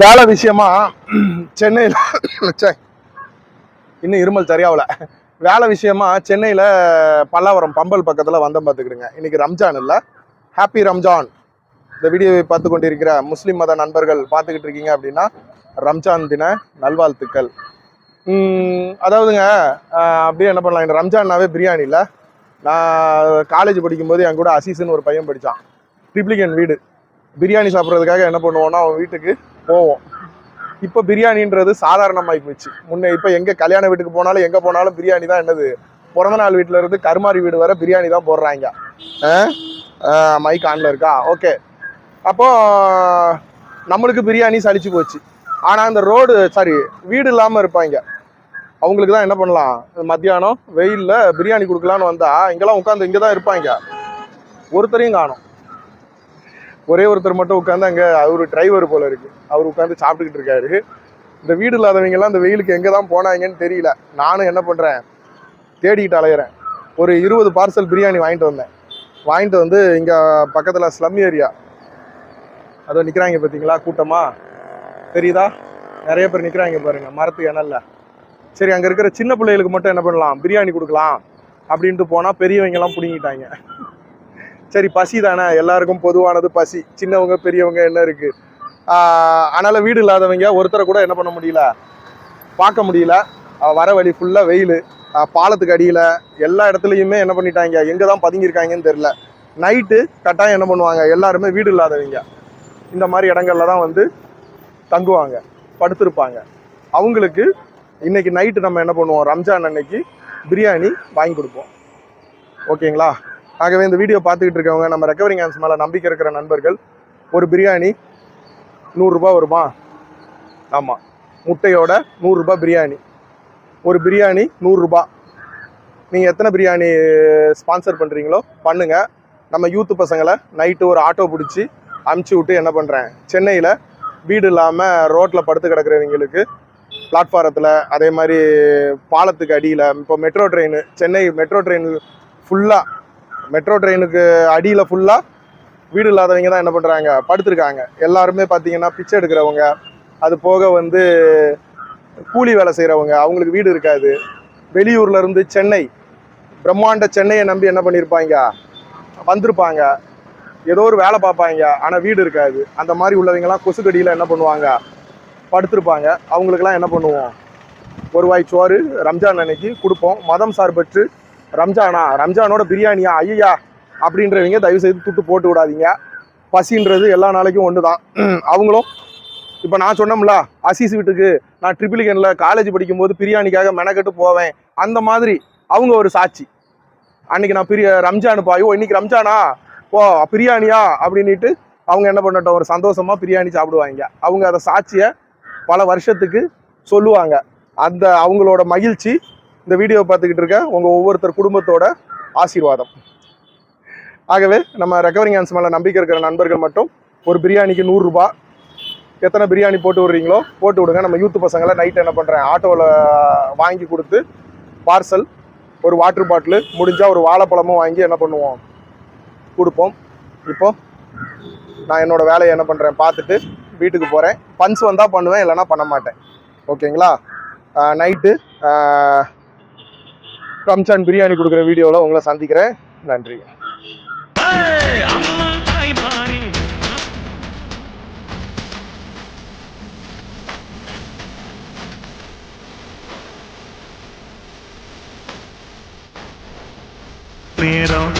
வேலை விஷயமா சென்னையில் ச்சே, இன்னும் இருமல் சரியாகல வேலை விஷயமா சென்னையில் பல்லாவரம் பம்பல் பக்கத்தில் வந்தோம் பார்த்துக்கிடுங்க இன்றைக்கி ரம்ஜான் இல்லை. ஹாப்பி ரம்ஜான். இந்த வீடியோவை பார்த்து கொண்டிருக்கிற முஸ்லீம் மத நண்பர்கள் பார்த்துக்கிட்டு இருக்கீங்க அப்படின்னா ரம்ஜான் தின நல்வாழ்த்துக்கள். அதாவதுங்க அப்படியே என்ன பண்ணலாம். இந்த ரம்ஜான்னாவே பிரியாணி இல்லை. நான் காலேஜ் படிக்கும்போது என் கூட அசீஸ்னு ஒரு பையன் படித்தான் ட்ரிப்ளிகன் வீடு. பிரியாணி சாப்பிட்றதுக்காக என்ன பண்ணுவோன்னா அவன் வீட்டுக்கு போவோம். இப்போ பிரியாணின்றது சாதாரணமாகி போச்சு. முன்னே இப்போ எங்கே கல்யாண வீட்டுக்கு போனாலும் எங்கே போனாலும் பிரியாணி தான் என்னது? பிறந்தநாள் வீட்டில் இருந்து கருமாரி வீடு வர பிரியாணி தான் போடுறாங்க. மைக் ஆனில் இருக்கா? ஓகே. அப்போ நம்மளுக்கு பிரியாணி சலிச்சு போச்சு. ஆனால் அந்த ரோடு சாரி வீடு இல்லாமல் இருப்பாங்க. அவங்களுக்கு தான் என்ன பண்ணலாம்? மத்தியானம் வெயிலில் பிரியாணி கொடுக்கலான்னு வந்தால் இங்கெல்லாம் உட்காந்து இங்கே தான் இருப்பாங்க. ஒருத்தரையும் காணும். ஒரே ஒருத்தர் மட்டும் உட்காந்து அங்கே அவர் டிரைவர் போல இருக்கு. அவர் உட்காந்து சாப்பிட்டுக்கிட்டு இருக்காரு. இந்த வீடு இல்லாதவங்கெல்லாம் இந்த வெயிலுக்கு எங்கே தான் போனாங்கன்னு தெரியல. நானும் என்ன பண்ணுறேன் தேடிக்கிட்டு அலையிறேன். ஒரு இருபது பார்சல் பிரியாணி வாங்கிட்டு வந்தேன். வாங்கிட்டு வந்து இங்கே பக்கத்தில் ஸ்லம் ஏரியா அதோ நிற்கிறாங்க பார்த்தீங்களா கூட்டமாக தெரியுதா? நிறைய பேர் நிற்கிறாங்க பாருங்கள் மரத்து இணல்ல. சரி அங்கே இருக்கிற சின்ன பிள்ளைகளுக்கு மட்டும் என்ன பண்ணலாம்? பிரியாணி கொடுக்கலாம். அப்படின்ட்டு போனால் பெரியவங்கெல்லாம் பிடுங்கிட்டாங்க. சரி பசி தானே? எல்லாருக்கும் பொதுவானது பசி. சின்னவங்க பெரியவங்க என்ன இருக்கு? அதனால் வீடு இல்லாதவங்க ஒருத்தரை கூட என்ன பண்ண முடியல? பார்க்க முடியல. வர வழி ஃபுல்லாக வெயில். பாலத்துக்கு அடியில். எல்லா இடத்துலையுமே என்ன பண்ணிட்டாங்க? எங்கே தான் பதுங்கியிருக்காங்கன்னு தெரில நைட்டு கட்டாயம் என்ன பண்ணுவாங்க? எல்லாருமே வீடு இல்லாதவங்க. இந்த மாதிரி இடங்கள்ல தான் வந்து தங்குவாங்க. படுத்திருப்பாங்க. அவங்களுக்கு இன்றைக்கி நைட்டு நம்ம என்ன பண்ணுவோம்? ரம்ஜான் அன்னைக்கு பிரியாணி வாங்கி கொடுப்போம். ஓகேங்களா? ஆகவே இந்த வீடியோ பார்த்துக்கிட்டு இருக்கவங்க நம்ம ரெக்கவரிங் ஹேண்ட்ஸ் மேலே நம்பிக்கை இருக்கிற நண்பர்கள் ஒரு பிரியாணி நூறுரூபா வருமா? ஆமாம் முட்டையோட நூறுரூபா பிரியாணி. ஒரு பிரியாணி நூறுரூபா நீங்கள் எத்தனை பிரியாணி ஸ்பான்சர் பண்ணுறீங்களோ பண்ணுங்கள் நம்ம யூத்து பசங்களை நைட்டு ஒரு ஆட்டோ பிடிச்சி அமுச்சு விட்டு என்ன பண்ணுறேன் சென்னையில் வீடு இல்லாமல் ரோட்டில் படுத்து கிடக்கிறவங்களுக்கு பிளாட்ஃபாரத்தில் அதே மாதிரி பாலத்துக்கு அடியில் இப்போ metro train Chennai metro train ஃபுல்லாக மெட்ரோ ட்ரெயினுக்கு அடியில் ஃபுல்லாக வீடு இல்லாதவங்க தான் என்ன பண்ணுறாங்க படுத்துருக்காங்க. எல்லாருமே பார்த்தீங்கன்னா பிச்சை எடுக்கிறவங்க அது போக வந்து கூலி வேலை செய்கிறவங்க அவங்களுக்கு வீடு இருக்காது. வெளியூர்லேருந்து சென்னை பிரம்மாண்ட சென்னையை நம்பி என்ன பண்ணியிருப்பாங்க வந்திருப்பாங்க. ஏதோ ஒரு வேலை பார்ப்பாங்க ஆனால் வீடு இருக்காது. அந்த மாதிரி உள்ளவங்கலாம் கொசுக்கடியில் என்ன பண்ணுவாங்க? படுத்திருப்பாங்க. அவங்களுக்கெல்லாம் என்ன பண்ணுவோம்? ஒரு வாய் சோறு ரம்ஜான் அன்னைக்கு கொடுப்போம். மதம் சார்பற்று ரம்ஜானா? ரம்ஜானோட பிரியாணியா? ஐயா அப்படின்றவங்க தயவு செய்து துட்டு போட்டு விடாதீங்க. பசின்றது எல்லா நாளைக்கும் ஒன்று தான் அவங்களும் இப்போ நான் சொன்னோம்ல அசீஸ் வீட்டுக்கு நான் ட்ரிபிளிகனில் காலேஜ் படிக்கும்போது பிரியாணிக்காக மெனக்கெட்டு போவேன். அந்த மாதிரி அவங்க ஒரு சாட்சி. அன்னைக்கு நான் பிரிய ரம்ஜானு பாயோ இன்னைக்கு ரம்ஜானா? ஓ பிரியாணியா? அப்படின்ட்டு அவங்க என்ன பண்ணட்டும் ஒரு சந்தோஷமாக பிரியாணி சாப்பிடுவாங்க. அவங்க அதை சாட்சியை பல வருஷத்துக்கு சொல்லுவாங்க. அந்த அவங்களோட மகிழ்ச்சி இந்த வீடியோ பார்த்துக்கிட்டு இருக்க உங்கள் ஒவ்வொருத்தர் குடும்பத்தோட ஆசீர்வாதம். ஆகவே நம்ம ரெக்கவரிங் ஹேண்ட்ஸ் மேலே நம்பிக்கை இருக்கிற நண்பர்கள் மட்டும் ஒரு பிரியாணிக்கு நூறுரூபா எத்தனை பிரியாணி போட்டு விடுறீங்களோ போட்டு விடுங்க. நம்ம யூத்து பசங்களை நைட் என்ன பண்ணுறேன் ஆட்டோவில் வாங்கி கொடுத்து பார்சல் ஒரு வாட்டர் பாட்டிலு முடிஞ்சால் ஒரு வாழைப்பழமும் வாங்கி என்ன பண்ணுவோம்? கொடுப்போம். இப்போ நான் என்னோட வேலையை என்ன பண்ணுறேன் பார்த்துட்டு வீட்டுக்கு போகிறேன் பன்ஸ் வந்தால் பண்ணுவேன் இல்லைன்னா பண்ண மாட்டேன். ஓகேங்களா நைட்டு ரம்ஜான் பிரியாணி கொடுக்குற வீடியோவில் உங்களை சந்திக்கிறேன். நன்றி. நேரம்.